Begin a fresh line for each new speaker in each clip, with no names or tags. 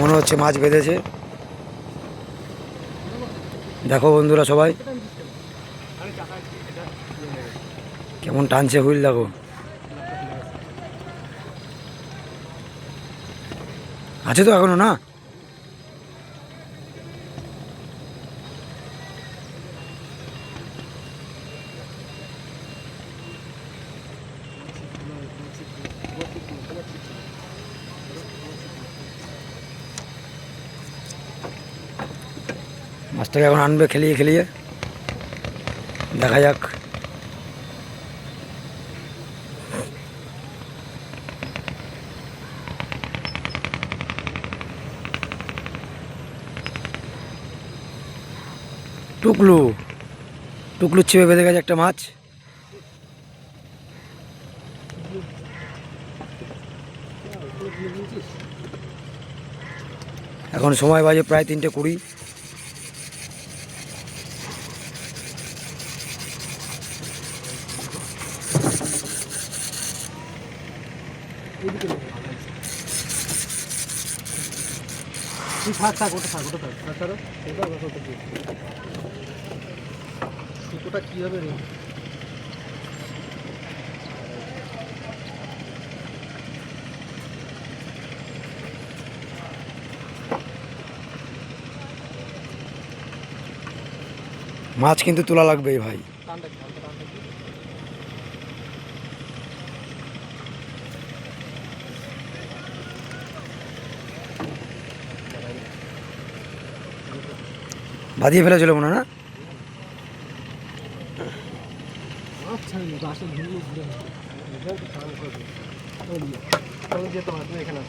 মনে হচ্ছে মাছ বেঁধেছে। দেখো বন্ধুরা সবাই। কেমন টানছে হুইল, দেখো। আছে তো এখনও, না? মাছটাকে এখন আনবে খেলিয়ে খেলিয়ে। দেখা যাক। টুকলু। টুকলু চেপে বেঁধে গেছে একটা মাছ। এখন সময় বাজে প্রায় তিনটে কুড়ি।
থাক থাক ওটা থাক ওটা থাক। থাক ছাড়ো ওটা ওটা ওটা দিয়ে? সুতোটা কী হবে রে?
মাছ কিন্তু তোলা লাগবে ভাই
টানটা কি টানটা টানটা কি
বাঁধিয়ে ফেলেছিল মনে না?
যেতে হবে এখানে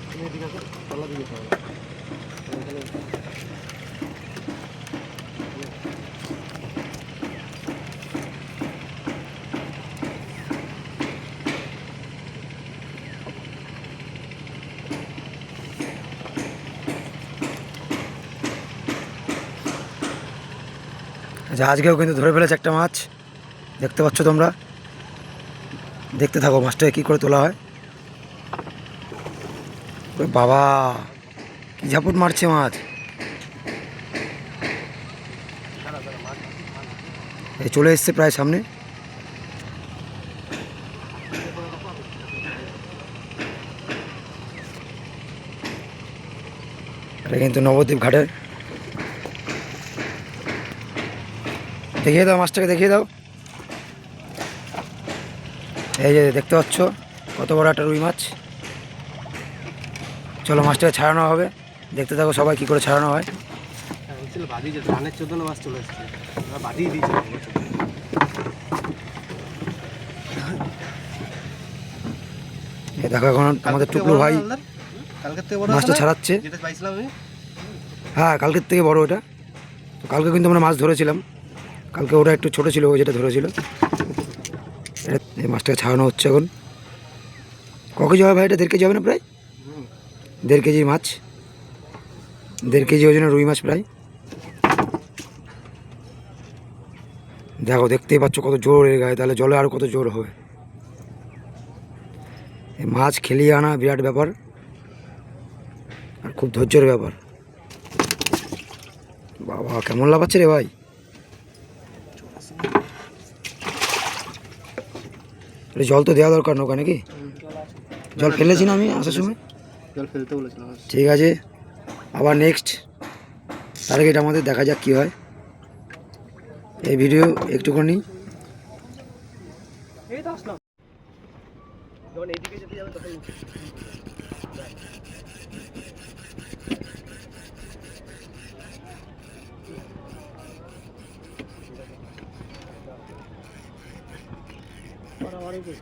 আচ্ছা আজকেও কিন্তু ধরে ফেলেছে একটা মাছ। দেখতে পাচ্ছ তোমরা? দেখতে থাকো, মাছটাকে কী করে তোলা হয়। বাবা, কি ঝাপট মারছে মাছ। এই চলে এসছে প্রায় সামনে। এটা কিন্তু নবদ্বীপ ঘাটের দেখিয়ে দাও মাছটাকে দেখিয়ে দাও। এই যে দেখতে পাচ্ছ কত বড় একটা রুই মাছ। চলো মাছটাকে ছাড়ানো হবে। দেখতে থাকো সবাই কী করে ছাড়ানো হয়।
ছিল বাদি যেত ধানের চোদ্দ মাছ চলে এসছে বাদিয়ে দিয়েছি
দেখো এখন আমাদের টুকলু ভাই
কালকের থেকে বড়
মাছটা ছাড়াচ্ছে। হ্যাঁ কালকের থেকে বড় ওটা। তো কালকে কিন্তু আমরা মাছ ধরেছিলাম। কালকে ওটা একটু ছোট ছিল, ও যেটা ধরেছিল। এটা- এই মাছটাকে ছাড়ানো হচ্ছে এখন। ক কেজি ভাই এটা? দেড় কেজি হবে না প্রায়? দেড় কেজি মাছ। দেড় কেজি ওজনের রুই মাছ প্রায়। দেখো, দেখতেই পাচ্ছ কত জোর এর গায়ে। তাহলে জলে আরও কত জোর হবে। মাছ খেলিয়ে আনা বিরাট ব্যাপার। আর খুব ধৈর্যের ব্যাপার। বাবা, কেমন লাগাচ্ছে রে ভাই। এটা জল তো দেওয়া দরকার নৌকা নাকি? জল ফেলেছি না আমি আসার সময়?
জল ফেলতে বলেছিলাম
ঠিক আছে আবার নেক্সট টার্গেট আমাদের দেখা যাক কী হয়। এই ভিডিও একটুখানি।
যখন যেতে যাবে তখন দিয়ে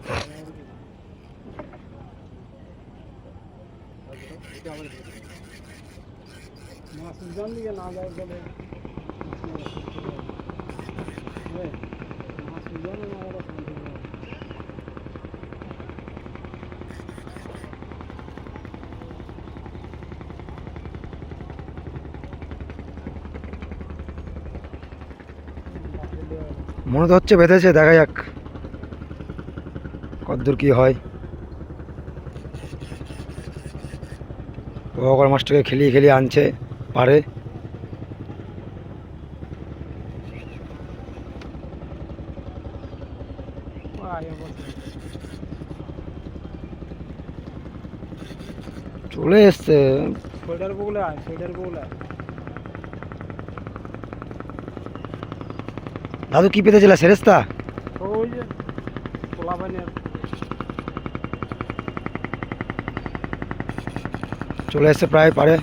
মনে তো হচ্ছে বেঁধেছে দেখা যাক। কতদূর কি হয়? প্রভাকর মাস্টারকে খেলিয়ে খেলিয়ে আনছে পারে। চলে এসছে। দাদু কি পেতেছিল সেরেস্তা?
ওই যে পোলা
চলে এসছে প্রায় পারে।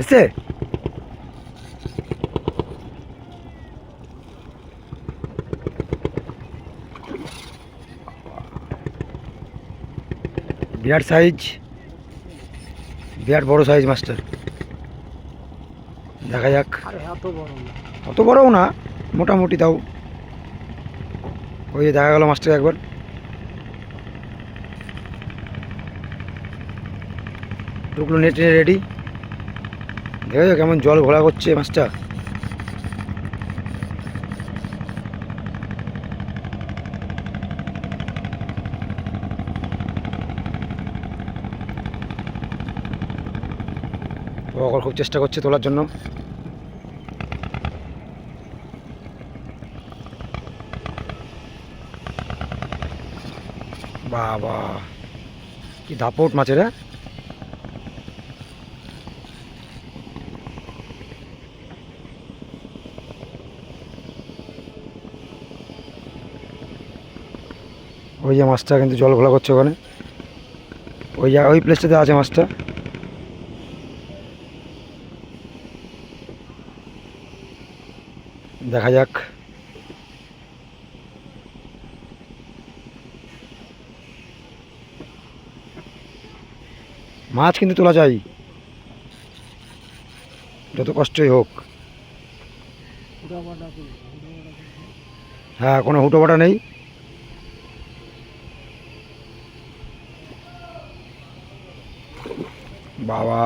এসছে? বিরাট সাইজ বিরাট বড় সাইজ মাস্টার দেখা যাক। অত বড়ও না মোটামুটি তাও। ওই যে দেখা গেল মাস্টার একবার। টুকলো নেটে রেডি দেখেছ কেমন জল ঘোলা করছে মাছটা খুব চেষ্টা করছে তোলার জন্য। বাবা, কি দাপট মাছের হ্যাঁ ওই যে মাছটা কিন্তু জল ঘোলা করছে ওখানে। ওই ওই প্লেসটাতে আছে মাছটা। দেখা যাক। মাছ কিন্তু তোলা চাই যত কষ্টই হোক। হ্যাঁ কোনো হুটোপাটা নেই। বাবা।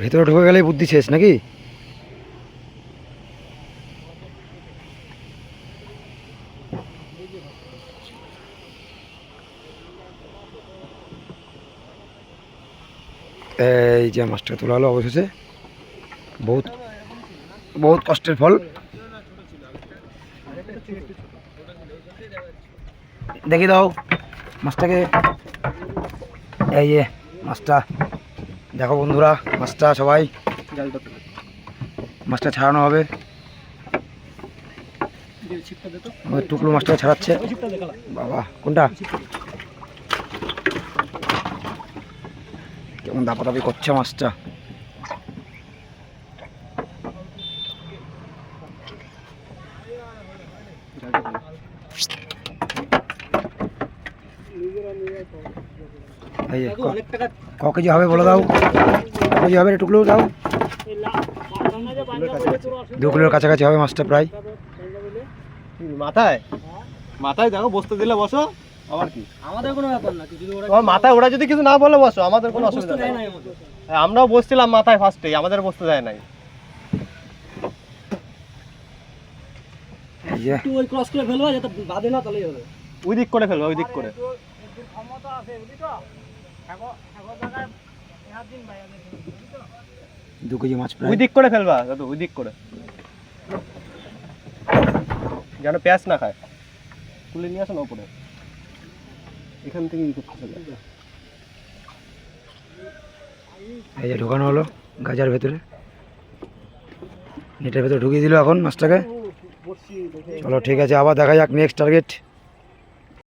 ভেতরে ঢুকে গেলেই বুদ্ধি শেষ নাকি? এই যে মাছটা তোলা হলো অবশেষে। বহুত বহুত কষ্টের ফল। দেখি দাও মাছটাকে। এই যে মাছটা। দেখো বন্ধুরা, মাছটা সবাই মাছটা ছাড়ানো হবে। টুকরো মাছটা ছাড়াচ্ছে। বাবা, কোনটা? কেমন দাপাদাপি করছে মাছটা।
অনেক টাকা
ক কেজি হবে বলে দাও ক কেজি হবে টুকরো দাও। দু কিলোর কাছাকাছি হবে মাছটা প্রায়।
মাথায়? মাথায় দেখো বসতে দিলে বসো। আবার কি?
আমাদের কোনো ব্যাপার না যদি ওরা
মাথায় ওরা যদি কিছু না বলে বসো আমাদের কোনো অসুবিধা নেই
না
হ্যাঁ, আমরাও বসছিলাম মাথায় ফার্স্টেই আমাদের বসতে দেয় নাই।
একটু ওই ক্রস করে ফেলবা যাতে বাঁধে না তাহলেই হবে।
ওই দিক করে ফেলবে ওই দিক করে।
ক্ষমতা আছে বুঝলি তো?
দু কেজি মাছ
ওই
প্রায়।
দিক করে ফেলবা দাদু ওই দিক করে। যেন পেঁয়াজ না খায়। তুলে নিয়ে আসো না ওপরে এখান থেকে।
এই যে ঢোকানো হলো গাজার ভেতরে। নেটের ভেতরে ঢুকিয়ে দিল এখন মাছটাকে। চলো ঠিক আছে আবার দেখা যাক নেক্সট টার্গেট